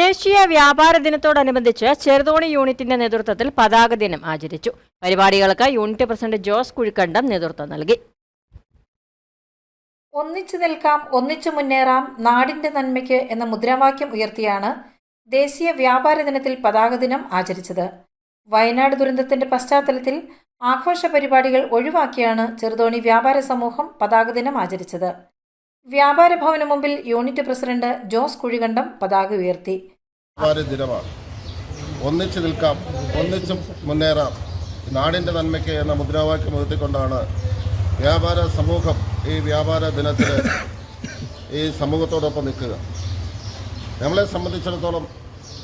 ദേശീയ വ്യാപാര ദിനത്തോടനുബന്ധിച്ച് ചെറുതോണി യൂണിറ്റിന്റെ നേതൃത്വത്തിൽ പതാക ദിനം ആചരിച്ചു. പരിപാടികൾക്ക് യൂണിറ്റ് പ്രസിഡന്റ് ജോസ് കുഴിക്കണ്ടം നേതൃത്വം നൽകി. ഒന്നിച്ചു നിൽക്കാം ഒന്നിച്ചു മുന്നേറാം നാടിന്റെ നന്മയ്ക്ക് എന്ന മുദ്രാവാക്യം ഉയർത്തിയാണ് ദേശീയ വ്യാപാര ദിനത്തിൽ പതാക ദിനം ആചരിച്ചത്. വയനാട് ദുരന്തത്തിന്റെ പശ്ചാത്തലത്തിൽ ആഘോഷ പരിപാടികൾ ഒഴിവാക്കിയാണ് ചെറുതോണി വ്യാപാര സമൂഹം പതാക ദിനം ആചരിച്ചത്. വ്യാപാര ഭവന് മുമ്പിൽ യൂണിറ്റ് പ്രസിഡന്റ് ജോസ് കുഴികണ്ടം പതാക ഉയർത്തി. വ്യാപാര ദിനമാണ്. ഒന്നിച്ചു നിൽക്കാം ഒന്നിച്ചും മുന്നേറാം. നാടിന്റെ നന്മയ്ക്ക് എന്ന മുദ്രാവാക്യം ഉയർത്തിക്കൊണ്ടാണ് വ്യാപാര സമൂഹം ഈ വ്യാപാര ദിനത്തിൽ ഈ സമൂഹത്തോടൊപ്പം നിൽക്കുക. നമ്മളെ സംബന്ധിച്ചിടത്തോളം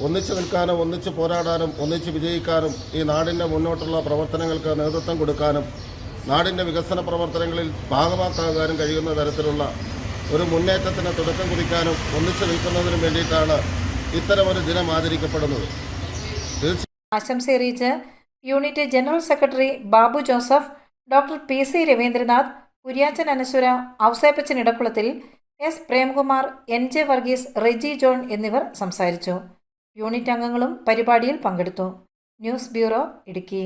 ഒന്നിച്ചു നിൽക്കാനും ഒന്നിച്ച് പോരാടാനും ഒന്നിച്ച് വിജയിക്കാനും ഈ നാടിന്റെ മുന്നോട്ടുള്ള പ്രവർത്തനങ്ങൾക്ക് നേതൃത്വം കൊടുക്കാനും നാടിന്റെ വികസന പ്രവർത്തനങ്ങളിൽ ഭാഗമാക്കാകാനും കഴിയുന്ന തരത്തിലുള്ള ഒരു മുന്നേറ്റത്തിന് തുടക്കം കുറിക്കാനും ഒന്നിച്ചു നിൽക്കുന്നതിനും വേണ്ടിയിട്ടാണ് ഇത്തരമൊരു ദിനം ആചരിക്കപ്പെടുന്നത്. ആശംസയറിയിച്ച് unit general secretary Babu Joseph doctor P C Raveendranath Kuriachan Anaswara Ouseppachan Edakkulathil S Premkumar N J Varghese Reji John എന്നിവർ സംസാരിച്ചു. യൂണിറ്റ് അംഗങ്ങളും പരിപാടിയിൽ പങ്കെടുത്തു. News bureau Idukki.